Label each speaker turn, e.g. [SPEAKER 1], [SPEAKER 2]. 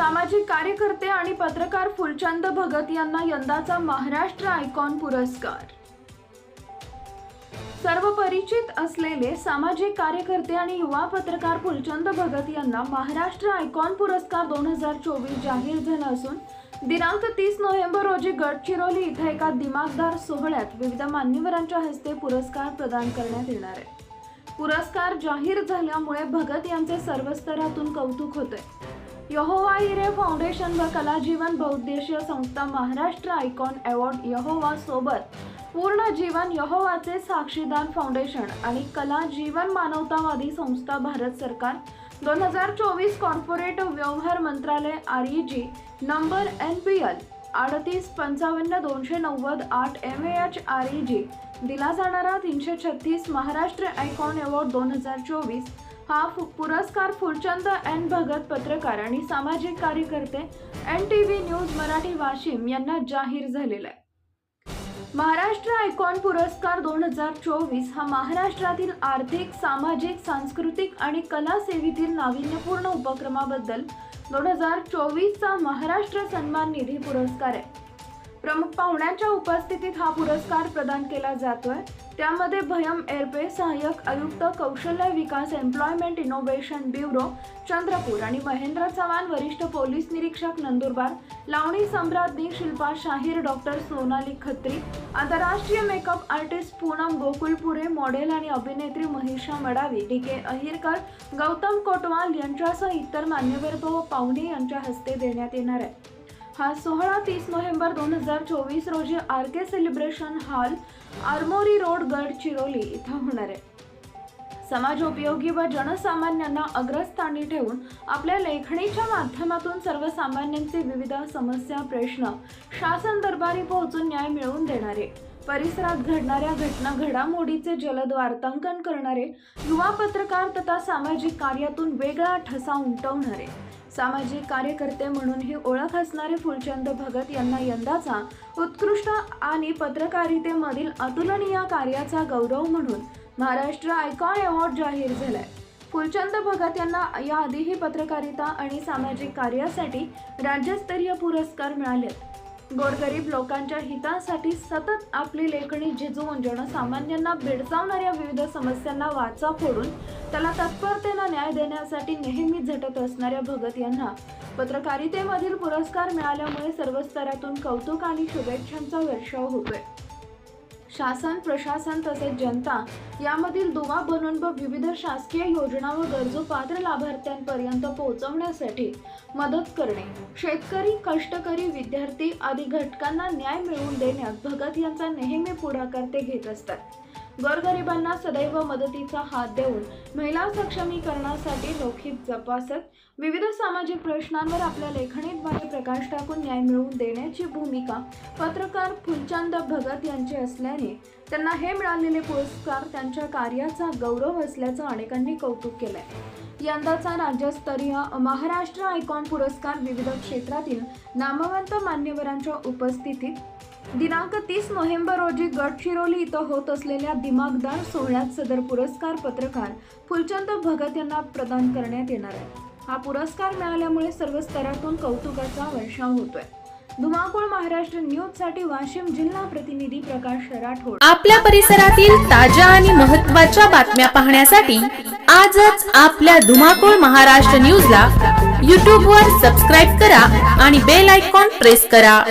[SPEAKER 1] सामाजिक कार्यकर्ते आणि पत्रकार फुलचंद भगत यांना यंदाचा महाराष्ट्र आयकॉन पुरस्कार. सर्व परिचित असलेले सामाजिक कार्यकर्ते आणि युवा पत्रकार फुलचंद भगत यांना महाराष्ट्र आयकॉन पुरस्कार दोन हजार चोवीस जाहीर झाला असून दिनांक तीस नोव्हेंबर रोजी गडचिरोली इथे एका दिमागदार सोहळ्यात विविध मान्यवरांच्या हस्ते पुरस्कार प्रदान करण्यात येणार आहे. पुरस्कार जाहीर झाल्यामुळे भगत यांचे सर्व स्तरातून कौतुक होते यहोवा हिरे फाउंडेशन व कलाजीवन बहुउद्देशीय संस्था महाराष्ट्र आयकॉन अवॉर्ड यहोवा सोबत. पूर्ण जीवन यहोवाचे साक्षीदार फाउंडेशन आणि कला जीवन मानवतावादी संस्था भारत सरकार. दोन हजार चोवीस कॉर्पोरेट व्यवहार मंत्रालय R E G number N P L अडतीस पंचावन्न दोनशे नव्वद आठ M H R E G दिला जाणारा तीनशे छत्तीस महाराष्ट्र आयकॉन अवॉर्ड दोन हजार चोवीस. हा पुरस्कार फुलचंद एन भगत पत्रकार आणि सामाजिक कार्यकर्ते N T V news Marathi Washim यांना जाहीर झालेला आहे. महाराष्ट्र आयकॉन पुरस्कार दोन हजार चोवीस हा महाराष्ट्रातील आर्थिक सामाजिक सांस्कृतिक आणि कला सेवेतील नाविन्यपूर्ण उपक्रमाबद्दल दोन हजार चोवीसचा महाराष्ट्र सन्मान निधी पुरस्कार आहे. प्रमुख पाहुण्यांच्या उपस्थितीत हा पुरस्कार प्रदान केला जातोय. त्यामध्ये भयम एअरबेस सहाय्यक आयुक्त कौशल्य विकास एम्प्लॉयमेंट इनोव्हेशन ब्युरो चंद्रपूर आणि महेंद्र चव्हाण वरिष्ठ पोलीस निरीक्षक नंदुरबार लावणी सम्राज्ञी शिल्पा शाहीर डॉक्टर सोनाली खत्री आंतरराष्ट्रीय makeup artist Poonam Gokulpure model आणि अभिनेत्री महिषा मडावी डी के अहिरकर गौतम कोटवाल यांच्यासह इतर मान्यवर व पाहुणे यांच्या हस्ते देण्यात येणार आहे. हा सोहळा तीस नोव्हेंबर दोन हजार चोवीस रोजी R K celebration hall Armori road Gadchiroli इथं होणार आहे. समाजोपयोगी व जनसामान्यांना अग्रस्थानी ठेवून आपल्या लेखणीच्या माध्यमातून सर्वसामान्यांचे विविध समस्या प्रश्न शासन दरबारी पोहोचून न्याय मिळवून देणारे परिसरात घडणाऱ्या घटना घडामोडीचे जलद वार्तांकन करणारे युवा पत्रकार तथा सामाजिक कार्यातून वेगळा ठसा उमटवणारे सामाजिक कार्यकर्ते म्हणून ही ओळख असणारे फुलचंद भगत यांना यंदाचा उत्कृष्ट आणि पत्रकारितेमधील अतुलनीय कार्याचा गौरव म्हणून महाराष्ट्र आयकॉन अवॉर्ड जाहीर झालाय. फुलचंद भगत यांना याआधीही पत्रकारिता आणि सामाजिक कार्यासाठी राज्यस्तरीय पुरस्कार मिळाले गोरगरीब लोकांच्या हितासाठी सतत आपली लेखणी झिजवून जनसामान्यांना भेडसावणाऱ्या विविध समस्यांना वाचा फोडून त्याला तत्परतेनं न्याय देण्यासाठी नेहमीच झटत असणाऱ्या भगत यांना पत्रकारितेमधील पुरस्कार मिळाल्यामुळे सर्व स्तरातून कौतुक आणि शुभेच्छांचा वर्षाव होतोय. शासन प्रशासन तसेच जनता यामधील दुवा बनवून व विविध शासकीय योजना व गरजू पात्र लाभार्थ्यांपर्यंत पोहोचवण्यासाठी मदत करणे. शेतकरी कष्टकरी विद्यार्थी आदी घटकांना न्याय मिळवून देण्यात भगत यांचा नेहमी पुढाकार ते घेत असतात. गोरगरिबांना सदैव मदतीचा हात देऊन महिला सक्षमीकरणासाठी लोकहित जपासत विविध सामाजिक प्रश्नांवर आपल्या लेखणीद्वारे प्रकाश टाकून न्याय मिळवून देण्याची भूमिका पत्रकार फुलचंद भगत यांची असल्याने त्यांना हे मिळालेले पुरस्कार त्यांच्या कार्याचा गौरव असल्याचं अनेकांनी कौतुक केलंय. यंदाचा राज्यस्तरीय महाराष्ट्र आयकॉन पुरस्कार विविध क्षेत्रातील नामवंत मान्यवरांच्या उपस्थितीत दिनांक तीस नोव्हेंबर रोजी गडचिरोली इथं होत असलेल्या दिमागदार सोहळ्यात सदर पुरस्कार पत्रकार फुलचंद भगत यांना प्रदान करण्यात येणार आहे. हा पुरस्कार मिळाल्यामुळे सर्व स्तरातून कौतुकाचा वर्षाव होतोय. धुमाकूळ महाराष्ट्र न्यूजसाठी वाशिम जिल्हा प्रतिनिधी प्रकाश राठोड.
[SPEAKER 2] आपल्या परिसरातील ताज्या आणि महत्त्वाच्या बातम्या पाहण्यासाठी आजच आपल्या धुमाकूळ महाराष्ट्र न्यूजला यूट्यूबवर सबस्क्राईब करा आणि बेल आयकॉन प्रेस करा.